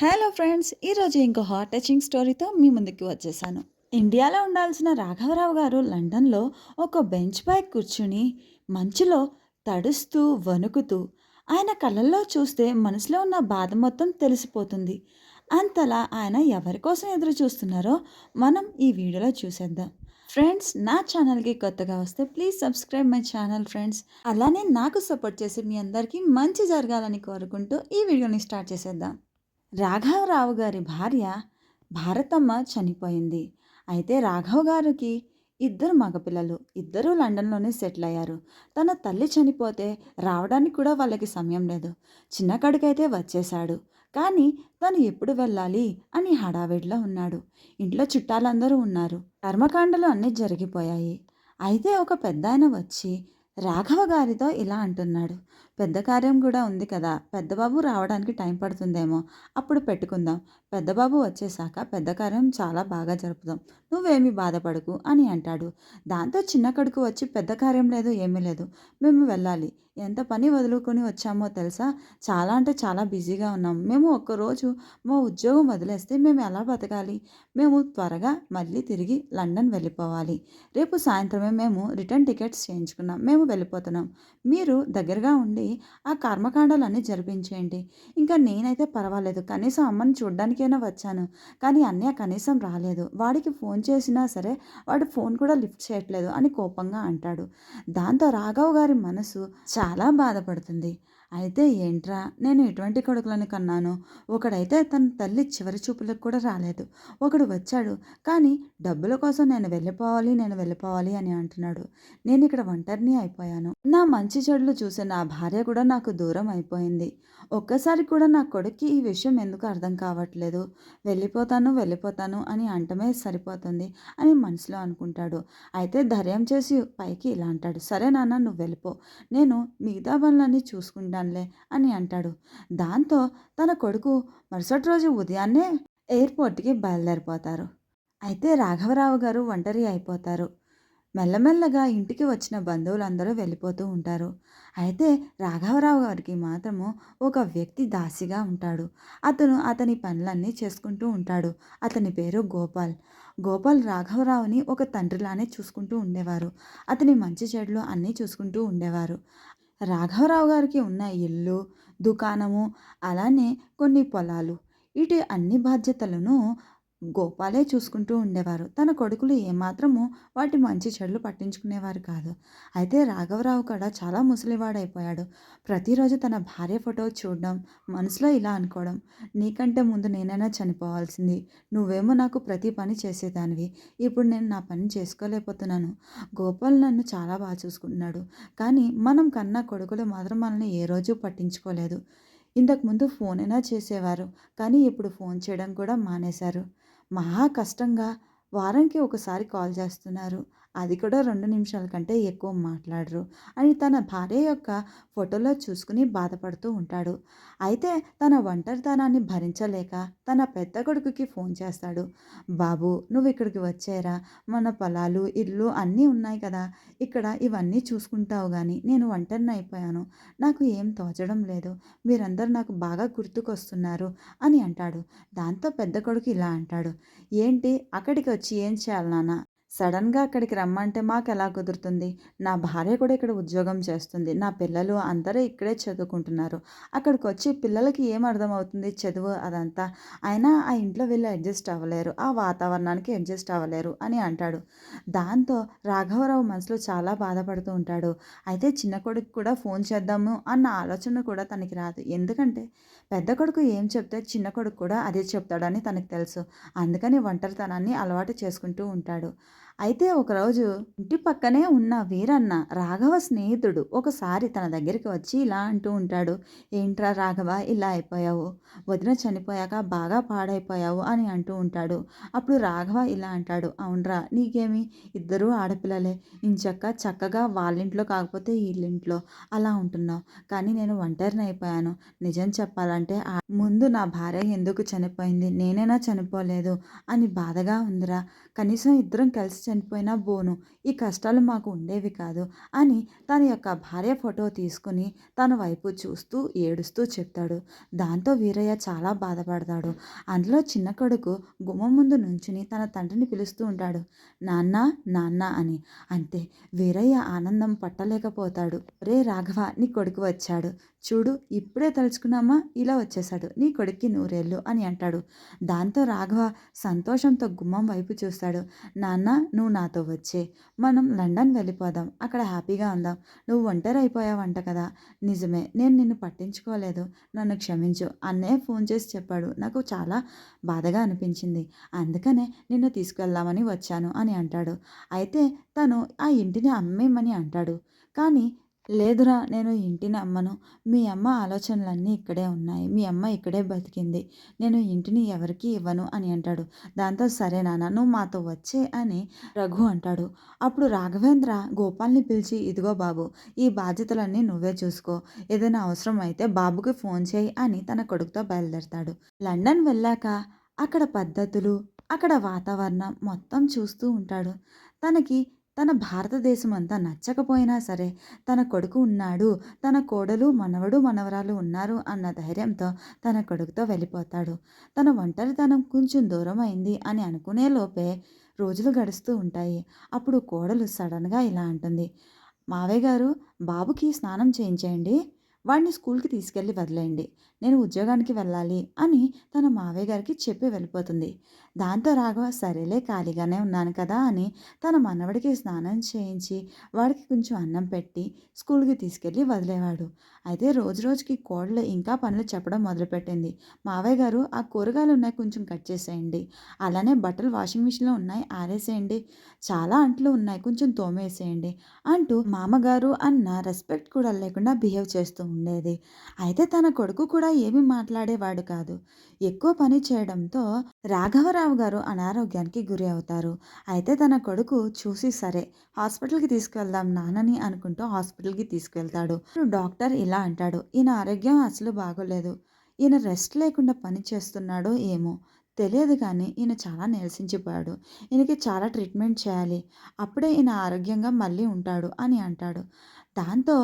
Hello friends ఈరోజు ఇంకో heart touching స్టోరీతో మీ ముందుకు వచ్చేసాను. ఇండియాలో ఉండాల్సిన రాఘవరావు గారు లండన్లో ఒక బెంచ్ పై కూర్చుని మంచులో తడుస్తూ వణుకుతూ ఆయన కళ్ళల్లో చూస్తే మనసులో ఉన్న బాధ మొత్తం తెలిసిపోతుంది. అంతలా ఆయన ఎవరి కోసం ఎదురు చూస్తున్నారో మనం ఈ వీడియోలో చూసేద్దాం. ఫ్రెండ్స్ నా ఛానల్కి కొత్తగా వస్తే please subscribe my channel friends అలానే నాకు సపోర్ట్ చేసి మీ అందరికీ మంచి జరగాలని కోరుకుంటూ ఈ వీడియోని స్టార్ట్ చేసేద్దాం. రాఘవరావు గారి భార్య భారతమ్మ చనిపోయింది. అయితే రాఘవ్ గారికి ఇద్దరు మగపిల్లలు ఇద్దరూ లండన్లోనే సెటిల్ అయ్యారు. తన తల్లి చనిపోతే రావడానికి కూడా వాళ్ళకి సమయం లేదు. చిన్న కడుకైతే వచ్చేశాడు. కానీ తను ఎప్పుడు వెళ్ళాలి అని హడావిడిలో ఉన్నాడు. ఇంట్లో చుట్టాలందరూ ఉన్నారు. కర్మకాండలు అన్నీ జరిగిపోయాయి. అయితే ఒక పెద్ద వచ్చి రాఘవ గారితో ఇలా అంటున్నాడు. పెద్ద కార్యం కూడా ఉంది కదా పెద్దబాబు రావడానికి టైం పడుతుందేమో అప్పుడు పెట్టుకుందాం. పెద్దబాబు వచ్చేసాక పెద్ద కార్యం చాలా బాగా జరుపుదాం. నువ్వేమీ బాధపడకు అని అంటాడు. దాంతో చిన్న కడుకు వచ్చి పెద్ద కార్యం లేదు ఏమీ లేదు. మేము వెళ్ళాలి. ఎంత పని వదులుకొని వచ్చామో తెలుసా? చాలా అంటే చాలా బిజీగా ఉన్నాం. మేము ఒక్కరోజు మా ఉద్యోగం వదిలేస్తే మేము ఎలా బతకాలి? మేము త్వరగా మళ్ళీ తిరిగి లండన్ వెళ్ళిపోవాలి. రేపు సాయంత్రమే మేము రిటర్న్ టికెట్స్ చేయించుకున్నాం. మేము వెళ్ళిపోతున్నాం. మీరు దగ్గరగా ఉండి ఆ కర్మకాండాలన్నీ జరిపించేయండి. ఇంకా నేనైతే పర్వాలేదు. కనీసం అమ్మని చూడ్డానికైనా వచ్చాను. కానీ అన్నయ్య కనీసం రాలేదు. వాడికి ఫోన్ చేసినా సరే వాడు ఫోన్ కూడా లిఫ్ట్ చేయట్లేదు అని కోపంగా అంటాడు. దాంతో రాఘవ్ గారి మనసు చాలా బాధపడుతుంది. అయితే ఏంట్రా నేను ఎటువంటి కొడుకులను కన్నాను? ఒకడైతే తన తల్లి చివరి చూపులకు కూడా రాలేదు. ఒకడు వచ్చాడు కానీ డబ్బుల కోసం నేను వెళ్ళిపోవాలి నేను వెళ్ళిపోవాలి అని అంటున్నాడు. నేను ఇక్కడ ఒంటరిని అయిపోయాను. నా మంచి చెడులు చూసే నా భార్య కూడా నాకు దూరం అయిపోయింది. ఒక్కసారి కూడా నా కొడుక్కి ఈ విషయం ఎందుకు అర్థం కావట్లేదు? వెళ్ళిపోతాను వెళ్ళిపోతాను అని అంటమే సరిపోతుంది అని మనసులో అనుకుంటాడు. అయితే ధైర్యం చేసి పైకి ఇలా అంటాడు. సరే నాన్న నువ్వు వెళ్ళిపో. నేను మిగతా పనులన్నీ చూసుకుంటాను. ఉంటానులే అని అంటాడు. దాంతో తన కొడుకు మరుసటి రోజు ఉదయాన్నే ఎయిర్పోర్ట్కి బయలుదేరిపోతారు. అయితే రాఘవరావు గారు ఒంటరి అయిపోతారు. మెల్లమెల్లగా ఇంటికి వచ్చిన బంధువులందరూ వెళ్ళిపోతూ ఉంటారు. అయితే రాఘవరావు గారికి మాత్రము ఒక వ్యక్తి దాసిగా ఉంటాడు. అతను అతని పనులన్నీ చేసుకుంటూ ఉంటాడు. అతని పేరు గోపాల్. గోపాల్ రాఘవరావుని ఒక తండ్రిలానే చూసుకుంటూ ఉండేవారు. అతని మంచి చెడులు అన్నీ చూసుకుంటూ ఉండేవారు. రాఘవరావు గారికి ఉన్న ఇల్లు దుకాణము అలానే కొన్ని పొలాలు. ఇటు అన్ని బాధ్యతలను గోపాలే చూసుకుంటూ ఉండేవారు. తన కొడుకులు ఏమాత్రము వాటి మంచి చెడులు పట్టించుకునేవారు కాదు. అయితే రాఘవరావు కూడా చాలా ముసలివాడైపోయాడు. ప్రతిరోజు తన భార్య ఫోటో చూడడం మనసులో ఇలా అనుకోవడం నీకంటే ముందు నేనైనా చనిపోవాల్సింది. నువ్వేమో నాకు ప్రతి పని చేసేదానివి. ఇప్పుడు నేను నా పని చేసుకోలేకపోతున్నాను. గోపాల్ నన్ను చాలా బాగా చూసుకుంటున్నాడు. కానీ మనం కన్నా కొడుకులు మాత్రం మనల్ని ఏ రోజు పట్టించుకోలేదు. ఇంతకుముందు ఫోన్ అయినా చేసేవారు. కానీ ఇప్పుడు ఫోన్ చేయడం కూడా మానేశారు. మహా కష్టంగా వారానికి ఒకసారి కాల్ చేస్తున్నారు. అది కూడా రెండు నిమిషాల కంటే ఎక్కువ మాట్లాడరు. అని తన భార్య యొక్క ఫోటోలో చూసుకుని బాధపడుతూ ఉంటాడు. అయితే తన ఒంటరితనాన్ని భరించలేక తన పెద్ద కొడుకుకి ఫోన్ చేస్తాడు. బాబు నువ్వు ఇక్కడికి వచ్చారా? మన పొలాలు ఇల్లు అన్నీ ఉన్నాయి కదా. ఇక్కడ ఇవన్నీ చూసుకుంటావు కానీ నేను ఒంటరిని అయిపోయాను. నాకు ఏం తోచడం లేదు. మీరందరూ నాకు బాగా గుర్తుకొస్తున్నారు అని అంటాడు. దాంతో పెద్ద కొడుకు ఇలా అంటాడు. ఏంటి? అక్కడికి వచ్చి ఏం చేయాలి నాన్న? సడన్గా అక్కడికి రమ్మంటే మాకు ఎలా కుదురుతుంది? నా భార్య కూడా ఇక్కడ ఉద్యోగం చేస్తుంది. నా పిల్లలు అందరూ ఇక్కడే చదువుకుంటున్నారు. అక్కడికి వచ్చి పిల్లలకి ఏం అర్థమవుతుంది చదువు అదంతా? అయినా ఆ ఇంట్లో వీళ్ళు అడ్జస్ట్ అవ్వలేరు. ఆ వాతావరణానికి అడ్జస్ట్ అవ్వలేరు అని అంటాడు. దాంతో రాఘవరావు మనసులో చాలా బాధపడుతూ ఉంటాడు. అయితే చిన్న కొడుకు కూడా ఫోన్ చేద్దాము అన్న ఆలోచన కూడా తనకి రాదు. ఎందుకంటే పెద్ద కొడుకు ఏం చెప్తే చిన్న కొడుకు కూడా అదే చెప్తాడని తనకు తెలుసు. అందుకని ఒంటరితనాన్ని అలవాటు చేసుకుంటూ ఉంటాడు. అయితే ఒకరోజు ఇంటి పక్కనే ఉన్న వీరన్న రాఘవ స్నేహితుడు ఒకసారి తన దగ్గరికి వచ్చి ఇలా అంటూ ఉంటాడు ఏంట్రా రాఘవ ఇలా అయిపోయావు? వదిన చనిపోయాక బాగా పాడైపోయావు అని అంటూ ఉంటాడు. అప్పుడు రాఘవ ఇలా అంటాడు అవునరా నీకేమి? ఇద్దరూ ఆడపిల్లలే. ఇంచక్క చక్కగా వాళ్ళింట్లో కాకపోతే వీళ్ళింట్లో అలా ఉంటున్నావు. కానీ నేను ఒంటరిని అయిపోయాను. నిజం చెప్పాలంటే ముందు నా భార్య ఎందుకు చనిపోయింది? నేనైనా చనిపోలేదు అని బాధగా ఉందిరా. కనీసం ఇద్దరం కలిసి చనిపోయినా బోను. ఈ కష్టాలు మాకు ఉండేవి కాదు అని తన యొక్క భార్య ఫోటో తీసుకుని తన వైపు చూస్తూ ఏడుస్తూ చెప్తాడు. దాంతో వీరయ్య చాలా బాధపడతాడు. అందులో చిన్న కొడుకు గుమ్మం ముందు నుంచుని తన తండ్రిని పిలుస్తూ ఉంటాడు. నాన్న నాన్న అని. అంతే. వీరయ్య ఆనందం పట్టలేకపోతాడు. రే రాఘవ నీ కొడుకు వచ్చాడు. చూడు ఇప్పుడే తలుచుకున్నామా? ఇలా వచ్చేసాడు నీ కొడుక్కి నూరేళ్ళు అని అంటాడు. దాంతో రాఘవ సంతోషంతో గుమ్మం వైపు చూస్తాడు. నాన్న నువ్వు నాతో వచ్చే. మనం లండన్ వెళ్ళిపోదాం. అక్కడ హ్యాపీగా ఉందాం. నువ్వు ఒంటరి అయిపోయావంట కదా. నిజమే నేను నిన్ను పట్టించుకోలేదు. నన్ను క్షమించు. అన్నయ్య ఫోన్ చేసి చెప్పాడు. నాకు చాలా బాధగా అనిపించింది. అందుకనే నిన్ను తీసుకెళ్దామని వచ్చాను అని అంటాడు. అయితే తను ఆ ఇంటిని అమ్మేమని అంటాడు. కానీ లేదురా నేను ఇంటిని అమ్మను. మీ అమ్మ ఆలోచనలన్నీ ఇక్కడే ఉన్నాయి. మీ అమ్మ ఇక్కడే బతికింది. నేను ఇంటిని ఎవరికి ఇవ్వను అని అంటాడు. దాంతో సరే నాన్న నువ్వు మాతో వచ్చే అని రఘు అంటాడు. అప్పుడు రాఘవేంద్ర గోపాల్ని పిలిచి ఇదిగో బాబు ఈ బాధ్యతలన్నీ నువ్వే చూసుకో. ఏదైనా అవసరం అయితే బాబుకి ఫోన్ చేయి అని తన కొడుకుతో బయలుదేరతాడు. లండన్ వెళ్ళాక అక్కడ పద్ధతులు అక్కడ వాతావరణం మొత్తం చూస్తూ ఉంటాడు. తనకి తన భారతదేశం అంతా నచ్చకపోయినా సరే తన కొడుకు ఉన్నాడు తన కోడలు మనవడు మనవరాలు ఉన్నారు అన్న ధైర్యంతో తన కొడుకుతో వెళ్ళిపోతాడు. తన ఒంటరితనం కొంచెం దూరం అయింది అని అనుకునే లోపే రోజులు గడుస్తూ ఉంటాయి. అప్పుడు కోడలు సడన్గా ఇలా అంటుంది మావయ్య గారు బాబుకి స్నానం చేయించేయండి వాడిని స్కూల్కి తీసుకెళ్ళి వదిలేయండి నేను ఉద్యోగానికి వెళ్ళాలి అని తన మావయ్య గారికి చెప్పి వెళ్ళిపోతుంది. దాంతో రాఘవ సరేలే ఖాళీగానే ఉన్నాను కదా అని తన మనవడికి స్నానం చేయించి వాడికి కొంచెం అన్నం పెట్టి స్కూల్కి తీసుకెళ్ళి వదిలేవాడు. అయితే రోజు రోజుకి కోడలు ఇంకా పనులు చెప్పడం మొదలుపెట్టింది. మావయ్య గారు ఆ కూరగాయలు ఉన్నాయి కొంచెం కట్ చేసేయండి. అలానే బట్టలు వాషింగ్ మిషన్లో ఉన్నాయి ఆరేసేయండి. చాలా అంట్లు ఉన్నాయి కొంచెం తోమేసేయండి అంటూ మామగారు అన్న రెస్పెక్ట్ కూడా లేకుండా బిహేవ్ చేస్తూ ఉండేది. అయితే తన కొడుకు కూడా ఏమీ మాట్లాడేవాడు కాదు. ఎక్కువ పని చేయడంతో రాఘవరావు గారు అనారోగ్యానికి గురి అవుతారు. అయితే తన కొడుకు చూసి సరే హాస్పిటల్కి తీసుకెళ్దాం నాన్నని అనుకుంటూ హాస్పిటల్కి తీసుకెళ్తాడు. డాక్టర్ ఇలా అంటాడు ఈయన ఆరోగ్యం అసలు బాగోలేదు ఈయన రెస్ట్ లేకుండా పని చేస్తున్నాడో ఏమో తెలియదు కానీ ఈయన చాలా నిరసించిపోయాడు. ఈయనకి చాలా ట్రీట్మెంట్ చేయాలి అప్పుడే ఈయన ఆరోగ్యంగా మళ్ళీ ఉంటాడు అని అంటాడు. దాంతో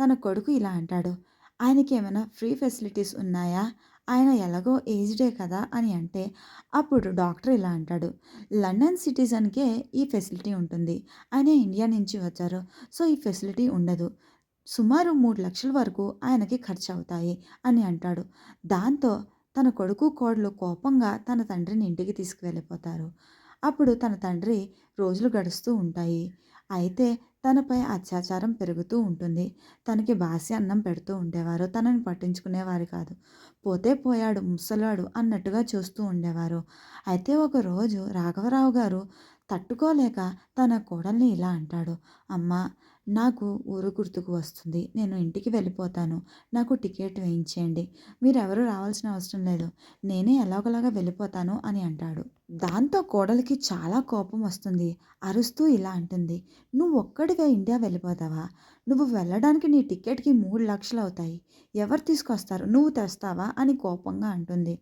తన కొడుకు ఇలా అంటాడు. ఆయనకి ఏమైనా ఫ్రీ ఫెసిలిటీస్ ఉన్నాయా? ఆయన ఎలాగో ఏజ్డే కదా అని అంటే అప్పుడు డాక్టర్ ఇలా అంటాడు లండన్ సిటిజన్కే ఈ ఫెసిలిటీ ఉంటుంది. ఆయన ఇండియా నుంచి వచ్చారు. సో ఈ ఫెసిలిటీ ఉండదు. సుమారు మూడు లక్షల వరకు ఆయనకి ఖర్చు అవుతాయి అని అంటాడు. దాంతో తన కొడుకు కోడలు కోపంగా తన తండ్రిని ఇంటికి తీసుకువెళ్ళిపోతారు. అప్పుడు తన తండ్రి రోజులు గడుస్తూ ఉంటాయి. అయితే తనపై అత్యాచారం పెరుగుతూ ఉంటుంది. తనకి బాసి అన్నం పెడుతూ ఉండేవారు. తనని పట్టించుకునేవారు కాదు. పోతే పోయాడు ముసలాడు అన్నట్టుగా చూస్తూ ఉండేవారు. అయితే ఒకరోజు రాఘవరావు గారు తట్టుకోలేక తన కోడల్ని ఇలా అంటాడు. అమ్మ నాకు ఊరు గుర్తుకు వస్తుంది. నేను ఇంటికి వెళ్ళిపోతాను. నాకు టికెట్ వేయించేయండి. మీరెవరు రావాల్సిన అవసరం లేదు. నేనే ఎలాగోలాగా వెళ్ళిపోతాను అని అంటాడు. దాంతో కోడలికి చాలా కోపం వస్తుంది. అరుస్తూ ఇలా అంటుంది. నువ్వు ఒక్కడిగా ఇండియా వెళ్ళిపోతావా? నువ్వు వెళ్ళడానికి నీ టికెట్కి మూడు లక్షలు అవుతాయి. ఎవరు తీసుకొస్తారు? నువ్వు తెస్తావా? అని కోపంగా అంటుంది.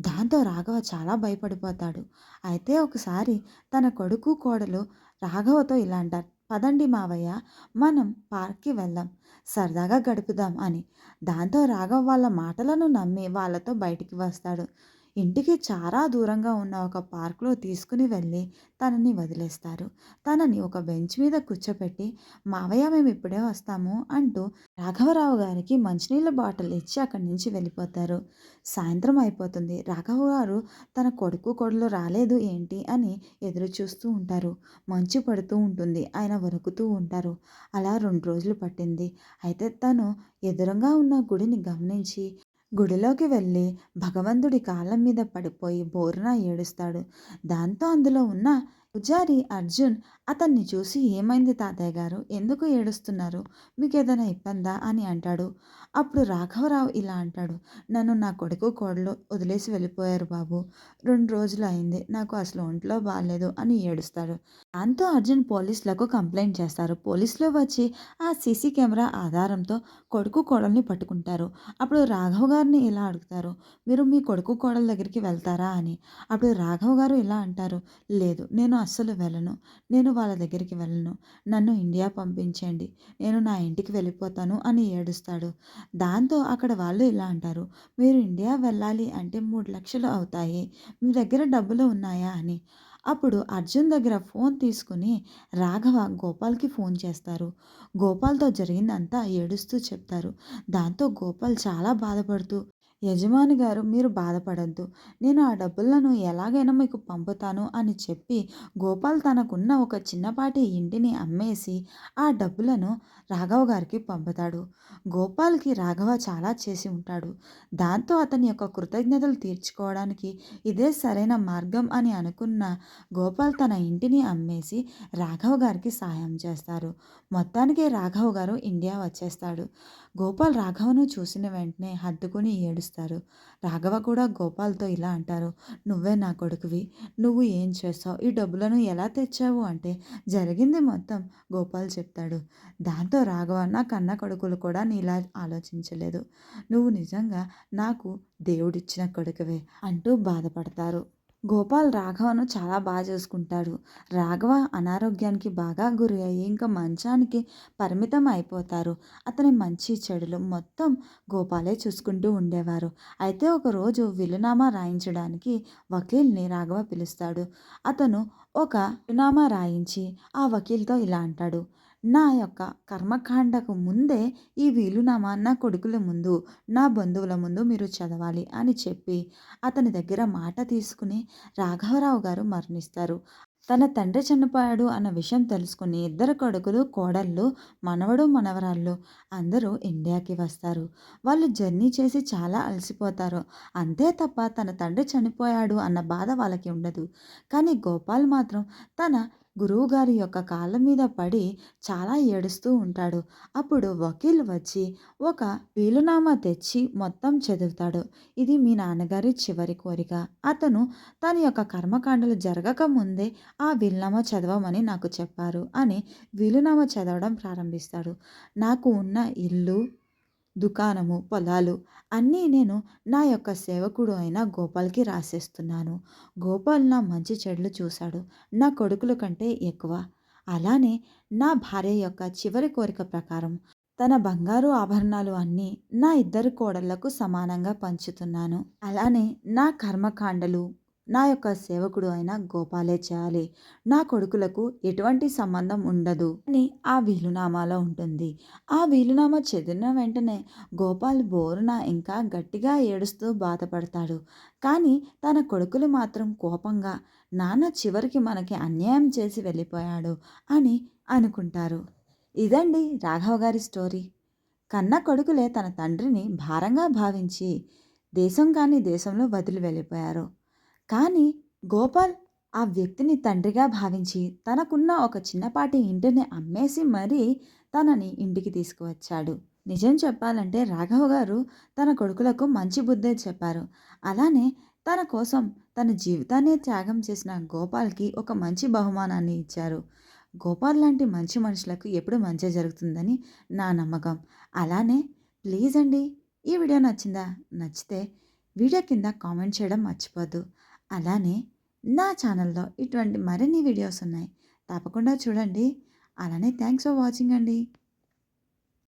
దాంతో రాఘవ చాలా భయపడిపోతాడు. అయితే ఒకసారి తన కొడుకు కోడలు రాఘవతో ఇలా అంటారు. పదండి మావయ్య మనం పార్క్కి వెళ్దాం సరదాగా గడుపుదాం అని. దాంతో రాఘవ్ వాళ్ళ మాటలను నమ్మి వాళ్ళతో బయటికి వస్తాడు. ఇంటికి చాలా దూరంగా ఉన్న ఒక పార్కులో తీసుకుని వెళ్ళి తనని వదిలేస్తారు. తనని ఒక బెంచ్ మీద కూర్చోపెట్టి మావయ్య మేము ఇప్పుడే వస్తాము అంటూ రాఘవరావు గారికి మంచినీళ్ళ బాటిల్ ఇచ్చి అక్కడి నుంచి వెళ్ళిపోతారు. సాయంత్రం అయిపోతుంది. రాఘవ గారు తన కొడుకు కొడులు రాలేదు ఏంటి? అని ఎదురు చూస్తూ ఉంటారు. మంచు పడుతూ ఉంటుంది. ఆయన వణుకుతూ ఉంటారు. అలా రెండు రోజులు పట్టింది. అయితే తను ఎదురుగా ఉన్న గుడిని గమనించి గుడిలోకి వెళ్ళి భగవంతుడి కాళ్ళ మీద పడిపోయి బోరున ఏడుస్తాడు. దాంతో అందులో ఉన్న పూజారి అర్జున్ అతన్ని చూసి ఏమైంది తాతయ్య గారు? ఎందుకు ఏడుస్తున్నారు? మీకు ఏదైనా ఇబ్బందా? అని అంటాడు. అప్పుడు రాఘవరావు ఇలా అంటాడు. నన్ను నా కొడుకు కోడలు వదిలేసి వెళ్ళిపోయారు బాబు. రెండు రోజులు అయింది. నాకు అసలు ఒంట్లో బాగాలేదు అని ఏడుస్తాడు. దాంతో అర్జున్ పోలీసులకు కంప్లైంట్ చేస్తారు. పోలీసులు వచ్చి ఆ సీసీ కెమెరా ఆధారంతో కొడుకు కోడల్ని పట్టుకుంటారు. అప్పుడు రాఘవ్ గారిని ఇలా అడుగుతారు. మీరు మీ కొడుకు కోడల దగ్గరికి వెళ్తారా? అని. అప్పుడు రాఘవ్ గారు ఇలా అంటారు. లేదు నేను అస్సలు వెళ్ళను. నేను వాళ్ళ దగ్గరికి వెళ్ళను. నన్ను ఇండియా పంపించండి. నేను నా ఇంటికి వెళ్ళిపోతాను అని ఏడుస్తాడు. దాంతో అక్కడ వాళ్ళు ఇలా అంటారు. మీరు ఇండియా వెళ్ళాలి అంటే మూడు లక్షలు అవుతాయి. మీ దగ్గర డబ్బులు ఉన్నాయా అని. అప్పుడు అర్జున్ దగ్గర ఫోన్ తీసుకుని రాఘవ గోపాల్కి ఫోన్ చేస్తారు. గోపాల్తో జరిగిందంతా ఏడుస్తూ చెప్తారు. దాంతో గోపాల్ చాలా బాధపడుతూ యజమాని గారు మీరు బాధపడద్దు. నేను ఆ డబ్బులను ఎలాగైనా మీకు పంపుతాను అని చెప్పి గోపాల్ తనకున్న ఒక చిన్నపాటి ఇంటిని అమ్మేసి ఆ డబ్బులను రాఘవ గారికి పంపుతాడు. గోపాల్కి రాఘవ చాలా చేసి ఉంటాడు. దాంతో అతని యొక్క కృతజ్ఞతలు తీర్చుకోవడానికి ఇదే సరైన మార్గం అని అనుకున్న గోపాల్ తన ఇంటిని అమ్మేసి రాఘవ గారికి సహాయం చేస్తారు. మొత్తానికి రాఘవ గారు ఇండియా వచ్చేస్తాడు. గోపాల్ రాఘవను చూసిన వెంటనే హద్దుకుని ఏడుస్తారు. రాఘవ కూడా గోపాల్తో ఇలా అంటారు నువ్వే నా కొడుకువి నువ్వు ఏం చేస్తావు ఈ డబ్బులను ఎలా తెచ్చావు? అంటే జరిగింది మొత్తం గోపాల్ చెప్తాడు. దాంతో రాఘవ నా కన్న కొడుకులు కూడా నీలా ఆలోచించలేదు. నువ్వు నిజంగా నాకు దేవుడిచ్చిన కొడుకువే అంటూ బాధపడతారు. గోపాల్ రాఘవను చాలా బాగా చూసుకుంటాడు. రాఘవ అనారోగ్యానికి బాగా గురి అయ్యి ఇంకా మంచానికి పరిమితం అయిపోతారు. అతని మంచి చెడులు మొత్తం గోపాలే చూసుకుంటూ ఉండేవారు. అయితే ఒకరోజు విలునామా రాయించడానికి వకీల్ని రాఘవ పిలుస్తాడు. అతను ఒక విలునామా రాయించి ఆ వకీల్తో ఇలా అంటాడు. నా యొక్క కర్మకాండకు ముందే ఈ వీలునామా నా కొడుకుల ముందు నా బంధువుల ముందు మీరు చదవాలి అని చెప్పి అతని దగ్గర మాట తీసుకుని రాఘవరావు గారు మరణిస్తారు. తన తండ్రి చనిపోయాడు అన్న విషయం తెలుసుకుని ఇద్దరు కొడుకులు కోడళ్ళు మనవడు మనవరాళ్ళు అందరూ ఇండియాకి వస్తారు. వాళ్ళు జర్నీ చేసి చాలా అలసిపోతారు. అంతే తప్ప తన తండ్రి చనిపోయాడు అన్న బాధ వాళ్ళకి ఉండదు. కానీ గోపాల్ మాత్రం తన గురువుగారి యొక్క కాళ్ళ మీద పడి చాలా ఏడుస్తూ ఉంటాడు. అప్పుడు వకీల్ వచ్చి ఒక వీలునామా తెచ్చి మొత్తం చదువుతాడు. ఇది మీ నాన్నగారి చివరి కోరిక. అతను తన యొక్క కర్మకాండలు జరగక ముందే ఆ వీలునామా చదవమని నాకు చెప్పారు అని వీలునామా చదవడం ప్రారంభిస్తాడు. నాకు ఉన్న ఇల్లు దుకాణము పొలాలు అన్నీ నేను నా యొక్క సేవకుడు అయిన గోపాల్కి రాసేస్తున్నాను. గోపాల్ నా మంచి చెడులు చూశాడు. నా కొడుకుల కంటే ఎక్కువ. అలానే నా భార్య యొక్క చివరి కోరిక ప్రకారం తన బంగారు ఆభరణాలు అన్నీ నా ఇద్దరు కోడళ్ళకు సమానంగా పంచుతున్నాను. అలానే నా కర్మకాండలు నా యొక్క సేవకుడు అయిన గోపాలే చేయాలి. నా కొడుకులకు ఎటువంటి సంబంధం ఉండదు అని ఆ వీలునామాలో ఉంటుంది. ఆ వీలునామా చదివిన వెంటనే గోపాల్ బోరున ఇంకా గట్టిగా ఏడుస్తూ బాధపడతాడు. కానీ తన కొడుకులు మాత్రం కోపంగా నాన్న చివరికి మనకి అన్యాయం చేసి వెళ్ళిపోయాడు అని అనుకుంటారు. ఇదండి రాఘవ గారి స్టోరీ. కన్న కొడుకులే తన తండ్రిని భారంగా భావించి దేశం కాని దేశంలో వదిలి వెళ్ళిపోయారు. కానీ గోపాల్ ఆ వ్యక్తిని తండ్రిగా భావించి తనకున్న ఒక చిన్నపాటి ఇంటిని అమ్మేసి మరీ తనని ఇంటికి తీసుకువచ్చాడు. నిజం చెప్పాలంటే రాఘవ గారు తన కొడుకులకు మంచి బుద్ధే చెప్పారు. అలానే తన కోసం తన జీవితాన్ని త్యాగం చేసిన గోపాల్కి ఒక మంచి బహుమానాన్ని ఇచ్చారు. గోపాల్ లాంటి మంచి మనుషులకు ఎప్పుడు మంచి జరుగుతుందని నా నమ్మకం. అలానే ప్లీజ్ అండి ఈ వీడియో నచ్చిందా? నచ్చితే వీడియో కింద కామెంట్ చేయడం మర్చిపోద్దు. అలానే నా ఛానల్లో ఇటువంటి మరిన్ని వీడియోస్ ఉన్నాయి. తప్పకుండా చూడండి. అలానే థ్యాంక్స్ ఫర్ వాచింగ్ అండి.